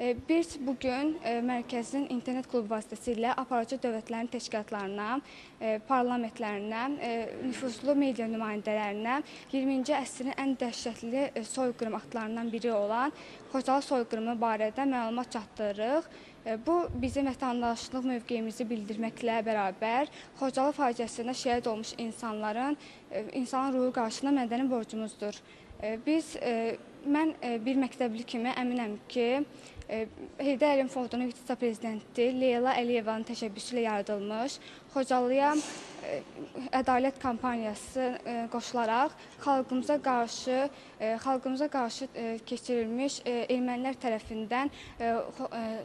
E, Biz bugün e, mərkəzin internet klubu vasitəsilə aparıcı dövlətlərin təşkilatlarına, e, parlamentlərinə, nüfuzlu media nümayəndələrinə 20-ci əsrin ən dəhşətli soyqırım aktlarından biri olan Xocalı soyqırımı barədə məlumat çatdırırıq. Bu bizim vətəndaşlıq mövqeyimizi bildirməklə bərabər Xocalı faciəsində şəhid olmuş insanların insanın ruhu qarşısında mədəni borcumuzdur. Biz mən e, bir məktəbli kimi əminəm ki, e, Heydər Əliyev Fondunun vitse-prezidenti Leyla Əliyevanın təşəbbüsü ilə yaradılmış Xocalıya e, ədalət kampaniyası qoşularaq xalqımıza qarşı xalqımıza qarşı keçirilmiş ermənilər tərəfindən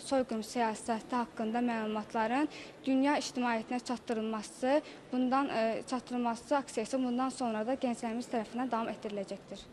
soyqırım siyasəti haqqında məlumatların dünya ictimaiyyətinə çatdırılması, bundan çatdırılması aksiyası bundan sonra da gənclərimiz tərəfindən davam etdiriləcəkdir.